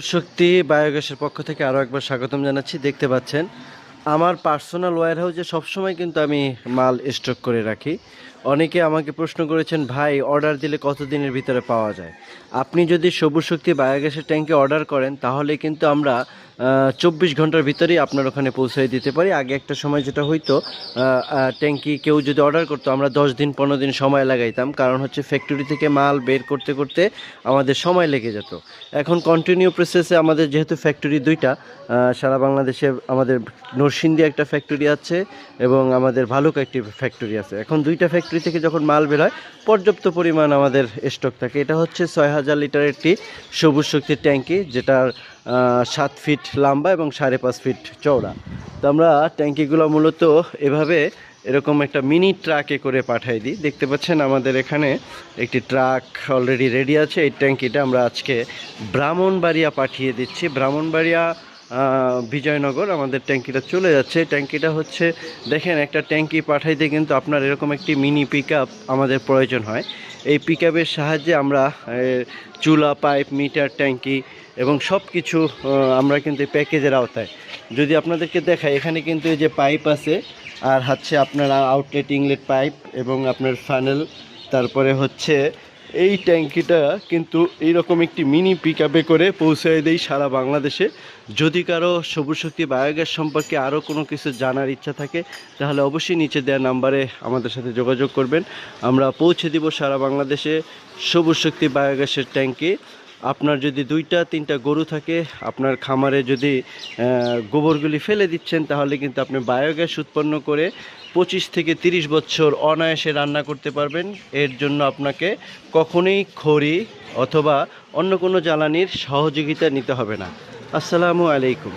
শক্তি বায়োগ্যাসের পক্ষ থেকে আরও একবার স্বাগতম জানাচ্ছি। দেখতে পাচ্ছেন, আমার পার্সোনাল ওয়্যার হাউসে সবসময় কিন্তু আমি মাল স্টক করে রাখি। অনেকে আমাকে প্রশ্ন করেছেন, ভাই, অর্ডার দিলে কতদিনের ভিতরে পাওয়া যায়? আপনি যদি সবুজ শক্তি বায়োগ্যাসের ট্যাঙ্কে অর্ডার করেন, তাহলে কিন্তু আমরা চব্বিশ ঘণ্টার ভিতরেই আপনার ওখানে পৌঁছে দিতে পারি। আগে একটা সময় যেটা হইতো ট্যাঙ্কি কেউ যদি অর্ডার করতো, আমরা দশ দিন, পনেরো দিন সময় লাগাইতাম। কারণ হচ্ছে ফ্যাক্টরি থেকে মাল বের করতে করতে আমাদের সময় লেগে যেত। এখন কন্টিনিউ প্রসেসে আমাদের যেহেতু ফ্যাক্টরি দুইটা সারা বাংলাদেশে আমাদের নরসিংদী একটা ফ্যাক্টরি আছে এবং আমাদের ভালুকা একটি ফ্যাক্টরি আছে। এখন দুইটা ফ্যাক্টরি থেকে যখন মাল বের হয়, পর্যাপ্ত পরিমাণ আমাদের স্টক থাকে। এটা হচ্ছে ছয় হাজার লিটারের একটি সবুজ শক্তির ট্যাঙ্কি, যেটার সাত ফিট লম্বা এবং সাড়ে পাঁচ ফিট চওড়া। তো আমরা ট্যাঙ্কিগুলো মূলত এভাবে এরকম একটা মিনি ট্রাকে করে পাঠাই দিই। দেখতে পাচ্ছেন আমাদের এখানে একটি ট্রাক অলরেডি রেডি আছে। এই ট্যাঙ্কিটা আমরা আজকে ব্রাহ্মণবাড়িয়া পাঠিয়ে দিচ্ছি। ব্রাহ্মণবাড়িয়া বিজয়নগর আমাদের ট্যাঙ্কিটা চলে যাচ্ছে। ট্যাঙ্কিটা হচ্ছে, দেখেন একটা ট্যাঙ্কি পাঠাইতে কিন্তু আপনার এরকম একটি মিনি পিক আমাদের প্রয়োজন হয়। এই পিক সাহায্যে আমরা চুলা, পাইপ, মিটার, ট্যাঙ্কি এবং সব কিছু আমরা কিন্তু প্যাকেজের আওতায়। যদি আপনাদেরকে দেখাই, এখানে কিন্তু এই যে পাইপ আছে, আর হচ্ছে আপনার আউটলেট ইংলেট পাইপ এবং আপনার ফানেল তারপরে হচ্ছে এই ট্যাঙ্কিটা কিন্তু এইরকম একটি মিনি পিক করে পৌঁছায় দেই সারা বাংলাদেশে। যদি কারও সবুজ শক্তি বায়োগ্যাস সম্পর্কে আরও কোনো কিছু জানার ইচ্ছা থাকে, তাহলে অবশ্যই নিচে দেওয়া নাম্বারে আমাদের সাথে যোগাযোগ করবেন। আমরা পৌঁছে দিব সারা বাংলাদেশে সবুজ শক্তি বায়োগ্যাসের ট্যাঙ্কি। আপনার যদি দুইটা, তিনটা গরু থাকে, আপনার খামারে যদি গোবরগুলি ফেলে দিচ্ছেন, তাহলে কিন্তু আপনি বায়োগ্যাস উৎপন্ন করে পঁচিশ থেকে তিরিশ বছর অনায়াসে রান্না করতে পারবেন। এর জন্য আপনাকে কখনোই খড়ি অথবা অন্য কোনো জ্বালানির সহযোগিতা নিতে হবে না। আসসালামু আলাইকুম।